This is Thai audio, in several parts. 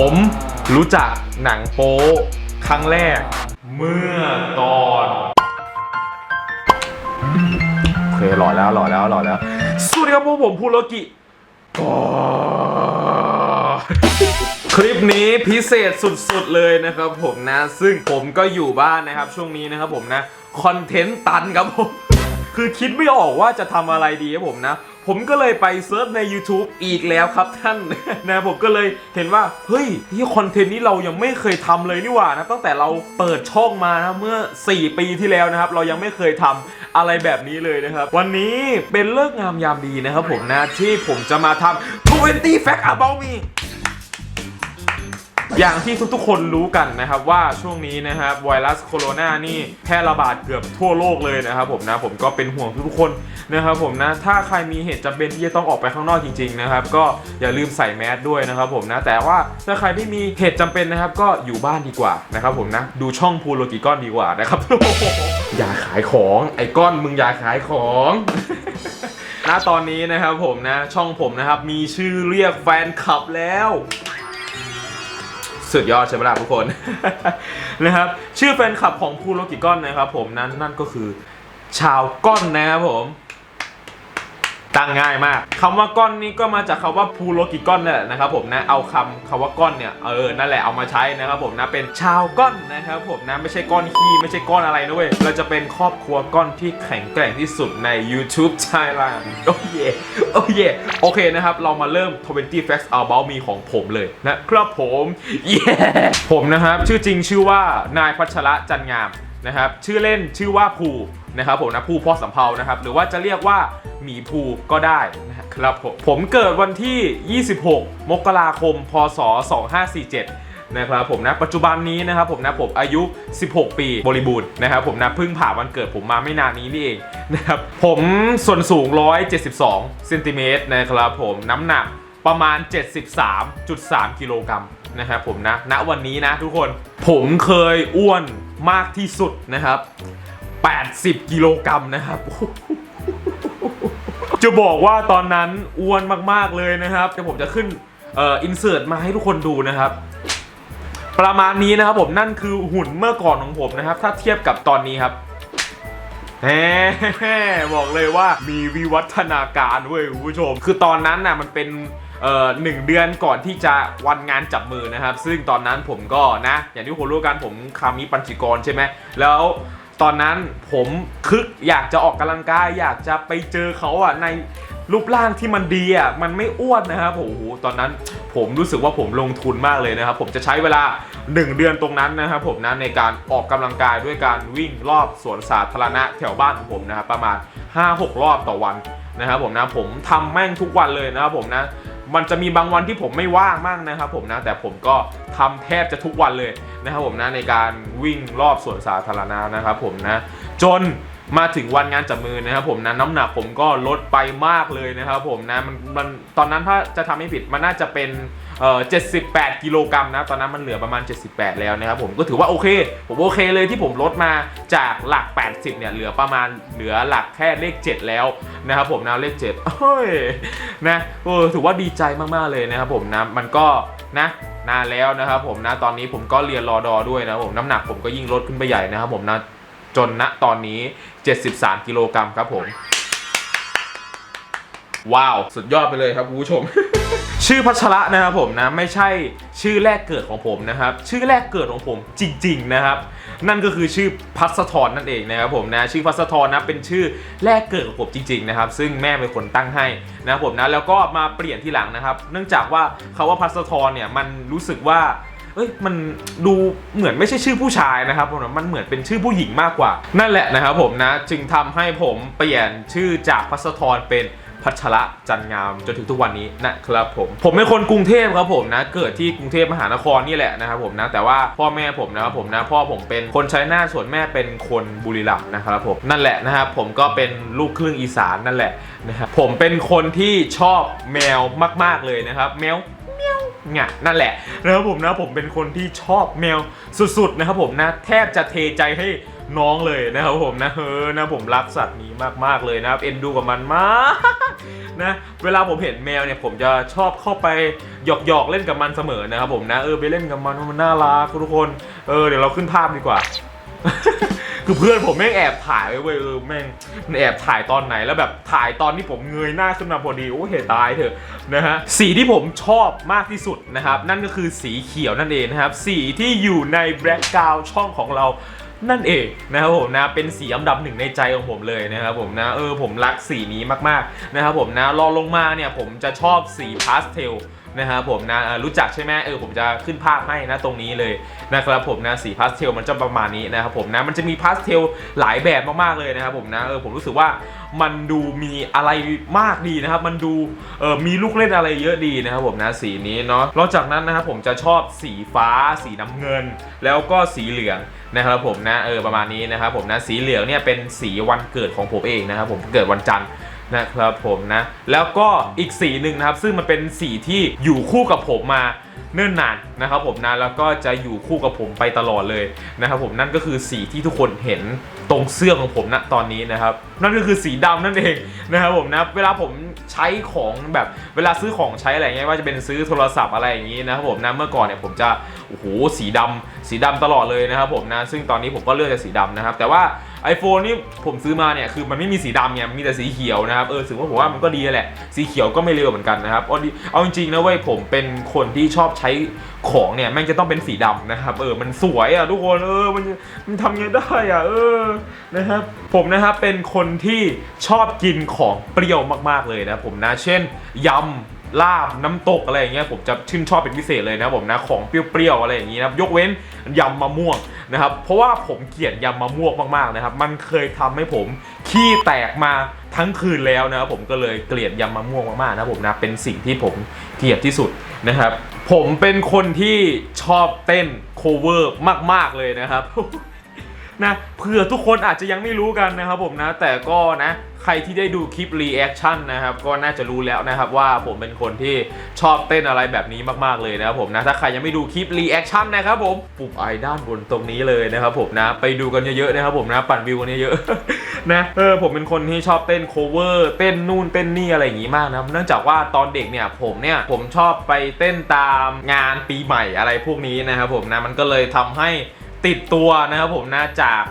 ผมรู้จักหนังโป๊ครั้งแรก เมื่อตอนโอเคหล่อแล้วหล่อแล้วหล่อแล้วสวัสดีครับพวกผมพูโรกิกคลิปนี้พิเศษสุดๆเลยนะครับผมนะ ซึ่งผมก็อยู่บ้านนะครับ ช่วงนี้นะครับผมนะ คอนเทนต์ตันครับผม คือคิดไม่ออกว่าจะทำอะไรดีครับผมนะ ผมก็เลยไปเซิร์ชใน YouTube อีกแล้วครับท่านนะผมก็เลยเห็นว่า เฮ้ยที่คอนเทนต์นี้เรายังไม่เคยทำเลยนี่หว่านะตั้งแต่เราเปิดช่องมานะเมื่อ 4 ปีที่แล้วนะครับ เรายังไม่เคยทำอะไรแบบนี้เลยนะครับ วันนี้เป็นเลิกงามยามดีนะครับผมนะที่ผมจะมาทำ20 Fact About Me อย่างที่ทุกๆคนรู้กันนะครับว่าช่วงนี้นะครับไวรัสโคโรนานี่แพร่ระบาดเกือบทั่วโลกเลยนะครับผมนะผมก็เป็นห่วงทุกๆคนนะครับผมนะถ้าใครมีเหตุจำเป็นที่จะต้องออกไปข้างนอกจริงๆนะครับก็อย่าลืมใส่แมสด้วยนะครับผมนะแต่ว่าถ้าใครไม่มีเหตุจำเป็นนะครับก็อยู่บ้านดีกว่านะครับผมนะดูช่องพูโลกิก้อนดีกว่านะครับอย่าขายของไอ้ก้อนมึงอย่าขายของณตอนนี้นะครับผมนะช่องผมนะครับมีชื่อเรียกแฟนคลับแล้ว สุดยอดใช่ไหมล่ะทุกคน นะครับ ชื่อแฟนคลับของภูโลกิก้อนนะครับผมนั้นนั่นก็คือ ชาวก้อนนะครับผม ตั้งง่ายมากคำว่าก้อนนี้ก็มาจากคำว่าพูโลกิก้อนนี่นแหละนะครับผมนะเอาคำคำว่าก้อนเนี่ยเออนั่นแหละเอามาใช้นะครับผมนะเป็นชาวก้อนนะครับผมนะไม่ใช่ก้อนขี้ไม่ใช่ก้อนอะไรนะเว้ยเราจะเป็นครอบครัวก้อนที่แข็งแกร่งที่สุดใน YouTube Thailand โอ้เยโอ้เยโอเคนะครับ เรามาเริ่ม 20 Facts About Me ของผมเลยนะครับผมเย่ผมนะครับ ชื่อจริงชื่อว่านายพัชระจันงาม นะครับชื่อเล่นชื่อว่าภูนะครับผมนะภูพ่อสำเภานะครับหรือว่าจะเรียกว่าหมีภูก็ได้นะครับผมผมเกิดวันที่ 26 มกราคม พศ 2547นะครับผมนะปัจจุบันนี้นะครับผมนะผมอายุ 16 ปีบริบูรณ์นะครับผมนะเพิ่งผ่าวันเกิดผมมาไม่นานนี้นี่เองนะครับผมส่วนสูง 172เซนติเมตรนะครับผมน้ำหนักประมาณ 73.3 กิโลกรัมนะครับผมนะณวันนี้นะทุกคนผมเคยอ้วน มากที่สุดนะครับ 80 กิโลกรัมนะครับ จะบอกว่าตอนนั้นอ้วนมากๆเลยนะครับเดี๋ยวผมจะขึ้นเอ่ออินเสิร์ตมาให้ทุกคนดูนะครับ ประมาณนี้นะครับผมนั่นคือหุ่นเมื่อก่อนของผมนะครับ ถ้าเทียบกับตอนนี้ครับแหมบอกเลยว่ามีวิวัฒนาการเว้ยคุณผู้ชม คือตอนนั้นน่ะมันเป็น เอ่อหนึ่งเดือนก่อนที่จะวันงานจับมือนะครับ ซึ่งตอนนั้นผมก็นะ อย่างที่ทุกคนรู้กันผมคามิปัญจิกรใช่ไหมแล้วตอนนั้นผมคึกอยากจะออกกำลังกาย อยากจะไปเจอเขาอะในรูปร่างที่มันดีอะมันไม่อ้วนนะครับโอ้โหตอนนั้นผมรู้สึกว่าผมลงทุนมากเลยนะครับ ผมจะใช้เวลา 1 เดือนตรงนั้นนะครับผมนะในการออกกำลังกายด้วยการวิ่งรอบสวนสาธารณะแถวบ้านของผมนะครับประมาณ 5-6 รอบต่อวันนะครับผมนะผมทำแม่งทุกวันเลยนะครับผมนะ มันจะมีบางวันที่ผมไม่ว่างมากนะครับผมนะแต่ผมก็ทำแทบจะทุกวันเลยนะครับผมนะในการวิ่งรอบสวนสาธารณะนะครับผมนะจนมาถึงวันงานจับมือนะครับผมนะน้ำหนักผมก็ลดไปมากเลยนะครับผมนะมันมันตอนนั้นถ้าจะทำให้ผิดมันน่าจะเป็น เอ่อ78 กิโลกรัมนะ ตอนนั้นมันเหลือประมาณ 78 แล้วนะครับผม ก็ถือว่าโอเค ผมโอเคเลยที่ผมลดมาจากหลัก 80 เนี่ย เหลือประมาณ เหลือหลักแค่เลข 7 แล้วนะครับผมนะเลข7เฮ้ย นะเออถือว่าดีใจมากๆเลยนะครับผมนะ มันก็นะนานแล้วนะครับผมนะ ตอนนี้ผมก็เรียนรอดอด้วยนะผม น้ำหนักผมก็ยิ่งลดขึ้นไปใหญ่นะครับผมนะ จนณตอนนี้ 73 กิโลกรัมครับผม ว้าว สุดยอดไปเลยครับคุณผู้ชม ชื่อพัชระนะครับผมนะ ไม่ใช่ชื่อแรกเกิดของผมนะครับ ชื่อแรกเกิดของผมจริง ๆนะครับ นั่นก็คือชื่อพัสธรนั่นเองนะครับผมนะชื่อพัสธรนะเป็นชื่อแรกเกิดของผมจริง ๆ นะครับ ซึ่งแม่เป็นคนตั้งให้นะครับผมนะแล้วก็มาเปลี่ยนที่หลังนะครับ เนื่องจากว่าคาว่าพัสธรเนี่ยมันรู้สึกว่าเอ้ยมันดูเหมือนไม่ใช่ชื่อผู้ชายนะครับผมมันเหมือนเป็นชื่อผู้หญิงมากกว่า นั่นแหละนะครับผมนะ จึงทำให้ผมเปลี่ยนชื่อจากพัสธรเป็น พัชระจันงามจนถึงทุกวันนี้นะครับผม ผมเป็นคนกรุงเทพครับผมนะ เกิดที่กรุงเทพมหานครนี่แหละนะครับผมนะ แต่ว่าพ่อแม่ผมนะครับผมนะ พ่อผมเป็นคนชัยนาทส่วนแม่เป็นคนบุรีรัมย์นะครับผมนั่นแหละนะครับผมก็เป็นลูกครึ่งอีสานนั่นแหละนะครับผมเป็นคนที่ชอบแมวมาก ๆเลยนะครับ แมวเนี่ยนั่นแหละนะครับผมนะผมเป็นคนที่ชอบแมวสุดๆนะครับผมนะแทบจะเทใจให้ น้องเลยนะครับผมนะเออนะผมรักสัตว์นี้มากๆเลยนะครับเอ็นดูกับมันมากนะเวลาผมเห็นแมวเนี่ยผมจะชอบเข้าไปหยอกหยอกเล่นกับมันเสมอนะครับผมนะเออไปเล่นกับมันมันน่ารักทุกคนเออเดี๋ยวเราขึ้นภาพดีกว่า คือเพื่อนผมแม่งแอบถ่ายไว้เว้ยเออแม่งมันแอบถ่ายตอนไหนแล้วแบบถ่ายตอนที่ผมเงยหน้าขึ้นมาพอดีโอ้เหตุตายเถอะนะฮะสีที่ผมชอบมากที่สุดนะครับ นั่นก็คือสีเขียวนั่นเองนะครับ สีที่อยู่ในแบล็กกราวช่องของเรา นั่นเองนะครับผมนะเป็นสีอันดับหนึ่งในใจของผมเลยนะครับผมนะเออผมรักสีนี้มากๆนะครับผมนะรองลงมาเนี่ยผมจะชอบสีพาสเทล นะครับผมนะรู้จักใช่ไหมเออผมจะขึ้นภาพให้นะตรงนี้เลยนะครับผมนะสีพาสเทลมันจะประมาณนี้นะครับผมนะมันจะมีพาสเทลหลายแบบมากๆเลยนะครับผมนะเออผมรู้สึกว่ามันดูมีอะไรมากดีนะครับ มันดูเออมีลูกเล่นอะไรเยอะดีนะครับผมนะสีนี้เนาะนอกจากนั้นนะครับผมจะชอบสีฟ้า สีน้ำเงิน แล้วก็สีเหลืองนะครับผมนะเออประมาณนี้นะครับผมนะสีเหลืองเนี่ยเป็นสีวันเกิดของผมเองนะครับผมเกิดวันจันทร์ นะครับผมนะ แล้วก็อีกสีหนึ่งนะครับ ซึ่งมันเป็นสีที่อยู่คู่กับผมมาเนิ่นนานนะครับผมนะแล้วก็จะอยู่คู่กับผมไปตลอดเลยนะครับผมนั่นก็คือสีที่ทุกคนเห็นตรงเสื้อของผมณตอนนี้นะครับ นั่นก็คือสีดำนั่นเองนะครับผมนะเวลาผมใช้ของแบบเวลาซื้อของใช้อะไรเงี้ยว่าจะเป็นซื้อโทรศัพท์อะไรอย่างนี้นะครับผมนะเมื่อก่อนเนี่ยผมจะโอ้โหสีดำสีดำตลอดเลยนะครับผมนะซึ่งตอนนี้ผมก็เลือกแต่สีดำนะครับ แต่ว่า iPhone นี่ผมซื้อมาเนี่ยคือมันไม่มีสีดำเนี่ยมีแต่สีเขียวนะครับเออถือว่าผมว่ามันก็ดีแหละ สีเขียวก็ไม่เลวเหมือนกันนะครับ เอาจริงๆนะเว้ยผมเป็นคนที่ชอบใช้ของเนี่ยแม่งจะต้องเป็นสีดำนะครับเออมันสวยอะทุกคนเออมันมันทำยังไงได้อะเออนะครับผมนะครับเป็นคนที่ชอบกินของเปรี้ยวมากๆเลยนะผมนะเช่นยำ ลาบน้ำตกอะไรอย่างเงี้ยผมจะชื่นชอบเป็นพิเศษเลยนะผมนะของเปรี้ยวๆอะไรอย่างงี้นะยกเว้นยำมะม่วงนะครับเพราะว่าผมเกลียดยำมะม่วงมากๆนะครับมันเคยทำให้ผมขี้แตกมาทั้งคืนแล้วนะครับผมก็เลยเกลียดยำมะม่วงมากๆนะผมนะเป็นสิ่งที่ผมเกลียดที่สุดนะครับผมเป็นคนที่ชอบเต้นโคเวอร์มาก ๆเลยนะครับ นะเผื่อทุกคนอาจจะยังไม่รู้กันนะครับผมนะ แต่ก็นะใครที่ได้ดูคลิปรีแอคชั่นนะครับก็น่าจะรู้แล้วนะครับว่าผมเป็นคนที่ชอบเต้นอะไรแบบนี้มากๆเลยนะครับผมนะถ้าใครยังไม่ดูคลิปรีแอคชั่นนะครับผมปุ่มไอด้านบนตรงนี้เลยนะครับผมนะไปดูกันเยอะๆนะครับผมนะปั่นวิวกันเยอะๆนะเออผมเป็นคนที่ชอบเต้นโคเวอร์เต้นนู่นเต้นนี่อะไรอย่างงี้มากนะเนื่องจากว่าตอนเด็กเนี่ยผมเนี่ยผมชอบไปเต้นตามงานปีใหม่อะไรพวกนี้นะครับผมนะมันก็เลยทำให้ ติดตัวนะครับผมนะจาก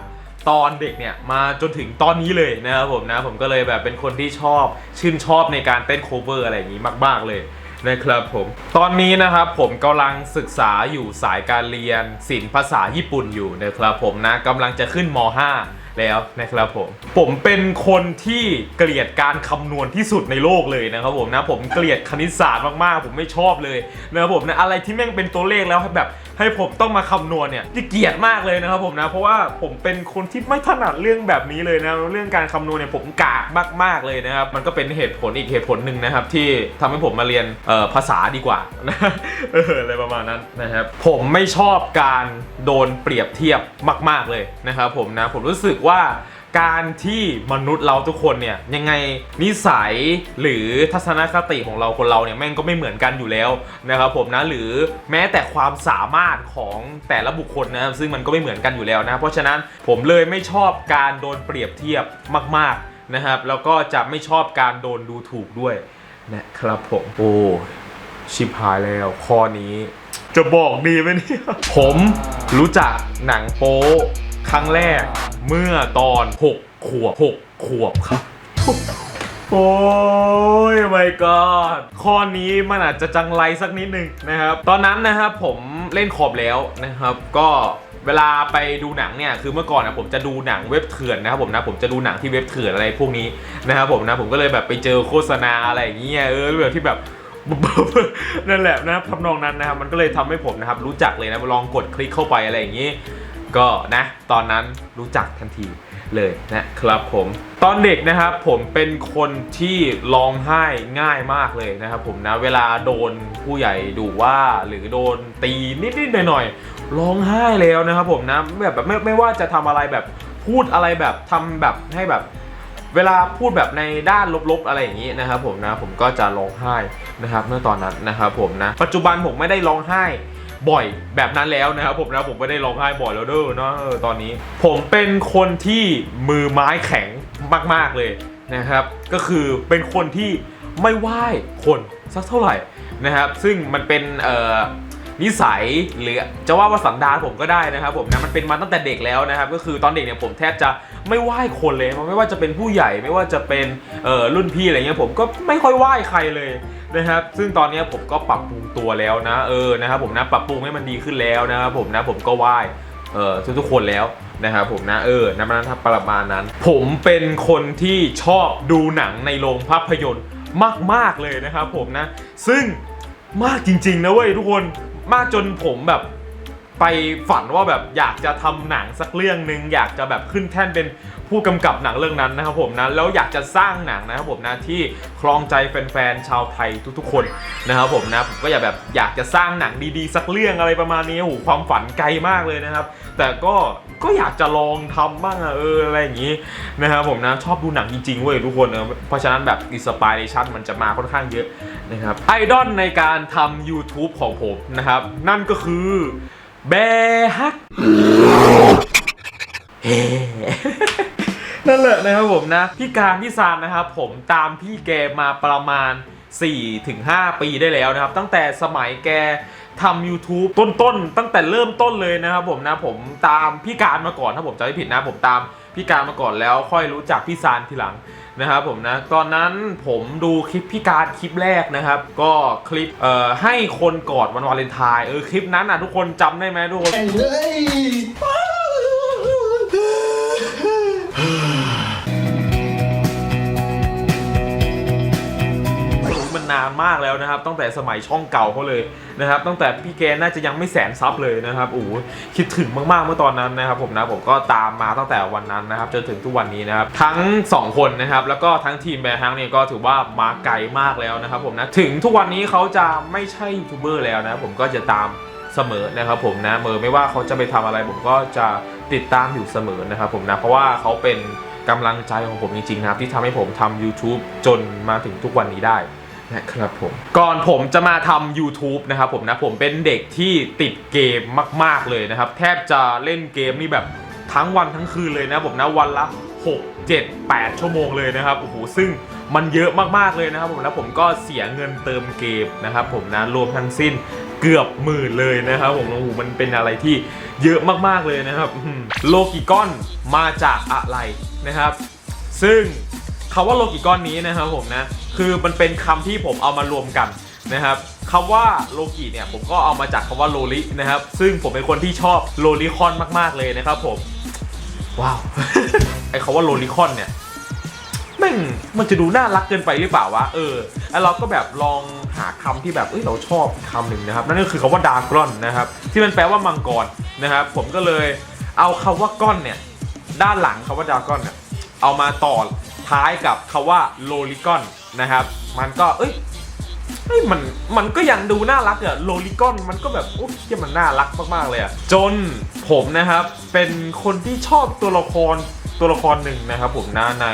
ตอนเด็กเนี่ยมาจนถึงตอนนี้เลยนะครับผมนะผมก็เลยแบบเป็นคนที่ชอบชื่นชอบในการเต้นโคเวอร์อะไรอย่างนี้มาก ๆ เลยนะครับผม ตอนนี้นะครับผมกำลังศึกษาอยู่สายการเรียนศิลป์ภาษาญี่ปุ่นอยู่นะครับผมนะกำลังจะขึ้นม .5 แล้วนะครับผม ผมเป็นคนที่เกลียดการคำนวณที่สุดในโลกเลยนะครับผมนะผมเกลียดคณิตศาสตร์มากๆ ผมไม่ชอบเลยนะครับผมนะอะไรที่แม่งเป็นตัวเลขแล้วแบบให้ผมต้องมาคำนวณเนี่ยที่เกลียดมากเลยนะครับผมนะ เพราะว่าผมเป็นคนที่ไม่ถนัดเรื่องแบบนี้เลยนะเรื่องการคำนวณเนี่ยผมกากมาก ๆเลยนะครับ มันก็เป็นเหตุผลอีกเหตุผลหนึ่งนะครับ ที่ทำให้ผมมาเรียนภาษาดีกว่านะเอออะไรประมาณนั้นนะครับผมไม่ชอบการโดนเปรียบเทียบมาก ๆเลยนะครับผมนะผมรู้สึกว่า การที่มนุษย์เราทุกคนเนี่ยยังไงนิสัยหรือทัศนคติของเราคนเราเนี่ยแม่งก็ไม่เหมือนกันอยู่แล้วนะครับผมนะหรือแม้แต่ความสามารถของแต่ละบุคคลนะครับซึ่งมันก็ไม่เหมือนกันอยู่แล้วนะเพราะฉะนั้นผมเลยไม่ชอบการโดนเปรียบเทียบมาก ๆนะครับ แล้วก็จะไม่ชอบการโดนดูถูกด้วยนะครับผมโอ้ชิบหายแล้วข้อนี้ จะบอกดีไหมเนี่ยผมรู้จักหนังโป๊ ครั้งแรกเมื่อตอน6ขวบ6ขวบครับ โอ้ยไม่กอดข้อนี้มันอาจจะจังไรสักนิดนึงนะครับ ตอนนั้นนะครับผมเล่นขอบแล้วนะครับ ก็เวลาไปดูหนังเนี่ยคือเมื่อก่อนนะผมจะดูหนังเว็บเถื่อนนะครับผมนะผมจะดูหนังที่เว็บเถื่อนอะไรพวกนี้นะครับผมนะผมก็เลยแบบไปเจอโฆษณาอะไรอย่างเงี้ยเออแบบที่แบบนั่นแหละนะครับทำนองนั้นนะครับมันก็เลยทำให้ผมนะครับรู้จักเลยนะลองกดคลิกเข้าไปอะไรอย่างนี้ ก็นะตอนนั้นรู้จักทันทีเลยนะครับผมตอนเด็กนะครับผมเป็นคนที่ร้องไห้ง่ายมากเลยนะครับผมนะเวลาโดนผู้ใหญ่ดุว่าหรือโดนตีนิดๆหน่อยๆร้องไห้แล้วนะครับผมนะแบบแบบไม่ไม่ว่าจะทำอะไรแบบพูดอะไรแบบทำแบบให้แบบเวลาพูดแบบในด้านลบๆอะไรอย่างนี้นะครับผมนะผมก็จะร้องไห้นะครับเมื่อตอนนั้นนะครับผมนะปัจจุบันผมไม่ได้ร้องไห้ บ่อยแบบนั้นแล้วนะครับผมนะผมไม่ได้ร้องไห้บ่อยแล้วเด้อเนาะตอนนี้ ผมเป็นคนที่มือไม้แข็งมาก ๆเลยนะครับ ก็คือเป็นคนที่ไม่ไหว้คนสักเท่าไหร่นะครับ ซึ่งมันเป็นเอ่อ นิสัยหรือจะว่าว่าสันดานผมก็ได้นะครับผมนะมันเป็นมาตั้งแต่เด็กแล้วนะครับก็คือตอนเด็กเนี่ยผมแทบจะไม่ไหว้คนเลยไม่ว่าจะเป็นผู้ใหญ่ไม่ว่าจะเป็นรุ่นพี่อะไรเงี้ยผมก็ไม่ค่อยไหว้ใครเลยนะครับซึ่งตอนนี้ผมก็ปรับปรุงตัวแล้วนะเออนะครับผมนะปรับปรุงให้มันดีขึ้นแล้วนะครับผมนะผมก็ไหว้เออทุกๆคนแล้วนะครับผมนะเออนะมันถ้าประมาณนั้น ผมเป็นคนที่ชอบดูหนังในโรงภาพยนตร์มาก ๆ เลยนะครับผมนะ ซึ่งมากจริง ๆ นะเว้ยทุกคน มากจนผมแบบไปฝันว่าแบบอยากจะทำหนังสักเรื่องหนึ่งอยากจะแบบขึ้นแท่นเป็นผู้กำกับหนังเรื่องนั้นนะครับผมนะแล้วอยากจะสร้างหนังนะครับผมนะที่ครองใจแฟนๆชาวไทยทุกๆคนนะครับผมนะผมก็อยากแบบอยากจะสร้างหนังดีๆ สักเรื่องอะไรประมาณนี้โอ้โหความฝันไกลมากเลยนะครับ แต่ก็ ก็อยากจะลองทำบ้างอะเอออะไรอย่างนี้นะครับผมนะชอบดูหนังจริงๆเว้ยทุกคนนะเพราะฉะนั้นแบบอินสปิเรชันมันจะมาค่อนข้างเยอะนะครับไอดอลในการทำ YouTube ของผมนะครับ นั่นก็คือแบฮักนั่นแหละนะครับผมนะ พี่การพี่ซานนะครับผมตามพี่แกมาประมาณ 4-5 ปีได้แล้วนะครับ ตั้งแต่สมัยแก ทำ YouTube ต้นๆ ตั้งแต่เริ่มต้นเลยนะครับผมนะผมตามพี่การมาก่อนถ้าผมจำไม่ผิดนะผมตามพี่การมาก่อนแล้วค่อยรู้จักพี่ซานทีหลังนะครับผมนะตอนนั้นผมดูคลิปพี่การคลิปแรกนะครับ ก็คลิปเอ่อให้คนกอดวันวาเลนไทน์เออคลิปนั้นอะทุกคนจำได้ไหมทุกคนานมากแล้วนะครับ ตั้งแต่สมัยช่องเก่าเขาเลยนะครับ ตั้งแต่พี่แกน่าจะยังไม่แสนซับเลยนะครับโอ้คิดถึงมากๆเมื่อตอนนั้นนะครับ ผมนะผมก็ตามมาตั้งแต่วันนั้นนะครับ จนถึงทุกวันนี้นะครับ ทั้ง 2 คนนะครับ แล้วก็ทั้งทีมแบร์ฮังเนี่ยก็ถือว่ามาไกลมากแล้วนะครับ ผมนะถึงทุกวันนี้เขาจะไม่ใช่ยูทูบเบอร์แล้วนะผมก็จะตามเสมอนะครับผมนะเมอไม่ว่าเขาจะไปทำอะไร ผมก็จะติดตามอยู่เสมอนะครับผมนะเพราะว่าเขาเป็นกำลังใจของผมจริงๆนะครับที่ทำให้ผมทำ YouTube จนมาถึงทุกวันนี้ได้ นะครับผม ก่อนผมจะมาทำ YouTube นะครับผมนะผมเป็นเด็กที่ติดเกมมาก ๆ เลยนะครับ แทบจะเล่นเกมนี่แบบทั้งวันทั้งคืนเลยนะผมนะวันละ 6 7 8 ชั่วโมงเลยนะครับโอ้โหซึ่งมันเยอะมากๆเลยนะครับผมนะผมก็เสียเงินเติมเกมนะครับผมนะรวมทั้งสิ้นเกือบหมื่นเลยนะครับผมโอ้โหมันเป็นอะไรที่เยอะมากๆเลยนะครับโลกิกอนมาจากอะไรนะครับ ซึ่ง คำว่าโลกิกอนนี้นะครับผมนะคือมันเป็นคำที่ผมเอามารวมกันนะครับคำว่าโลกิเนี่ยผมก็เอามาจากคำว่าโลลินะครับ ซึ่งผมเป็นคนที่ชอบโลลิคอนมาก ๆเลยนะครับผมว้าวไอคำว่าโลลิคอนเนี่ยแม่งมันจะดูน่ารักเกินไปหรือเปล่าวะเออแล้วเราก็แบบลองหาคำที่แบบเอ้ยเราชอบคำหนึ่งนะครับนั่นก็คือคำว่าดากรอนนะครับ ที่มันแปลว่ามังกรนะครับผมก็เลยเอาคำว่าก้อนเนี่ยด้านหลังคำว่าดากอนเนี่ยเอามาต่อ ท้ายกับคำว่าโลลิกอนนะครับ มันก็เอ้ย เฮ้ยมันมันก็ยังดูน่ารักอะโลลิกอนมันก็แบบโอ้ยเหี้ยมันน่ารักมากๆเลยอะจนผมนะครับเป็นคนที่ชอบตัวละครตัวละครหนึ่งนะครับผมนะใน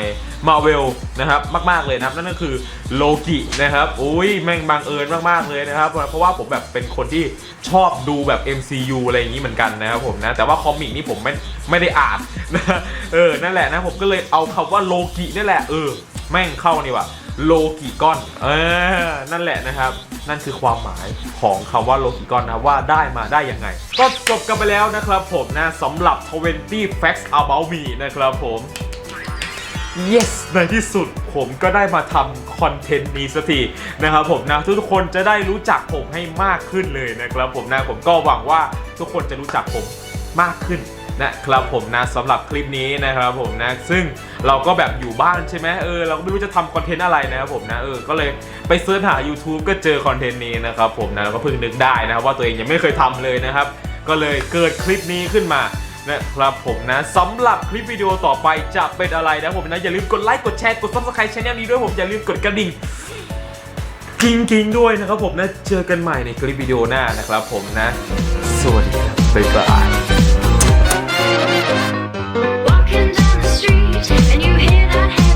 มาเวลนะครับมาก ๆเลยนะครับนั่นก็คือโลกินะครับอุ้ยแม่งบังเอิญมากๆเลยนะครับเพราะว่าผมแบบเป็นคนที่ชอบดูแบบ MCU อะไรอย่างนี้เหมือนกันนะครับผมนะแต่ว่าคอมิกนี่ผมไม่ไม่ได้อ่านนะเออนั่นแหละนะผมก็เลยเอาคำว่าโลกินี่แหละเออแม่งเข้านี่ว่ะ โลกิกอนเออนั่นแหละนะครับ นั่นคือความหมายของคำว่าโลกิกอนนะว่าได้มาได้ยังไง ก็จบกันไปแล้วนะครับผมนะสำหรับ 20 facts about me นะครับผม yes ในที่สุดผมก็ได้มาทำคอนเทนต์นี้สักทีนะครับผมนะทุกคนจะได้รู้จักผมให้มากขึ้นเลยนะครับผมนะผมก็หวังว่าทุกคนจะรู้จักผมมากขึ้น นะครับผมนะสำหรับคลิปนี้นะครับผมนะซึ่งเราก็แบบอยู่บ้านใช่ไหมเออเราก็ไม่รู้จะทำคอนเทนต์อะไรนะครับผมนะเออก็เลยไปเสิร์ชหา YouTube ก็เจอคอนเทนต์นี้นะครับผมนะแล้วก็เพิ่งนึกได้นะครับว่าตัวเองยังไม่เคยทำเลยนะครับ ก็เลยเกิดคลิปนี้ขึ้นมานะครับผมนะสำหรับคลิปวิดีโอต่อไปจะเป็นอะไรนะผมนะอย่าลืมกดไลค์กดแชร์กด subscribe ช่องนี้ด้วยผมอย่าลืมกดกระดิ่งกิ้งกิ้งด้วยนะครับผมนะเจอกันใหม่ในคลิปวิดีโอหน้านะครับผมนะ สวัสดีครับบ๊ายบาย Walking down the street and you hear that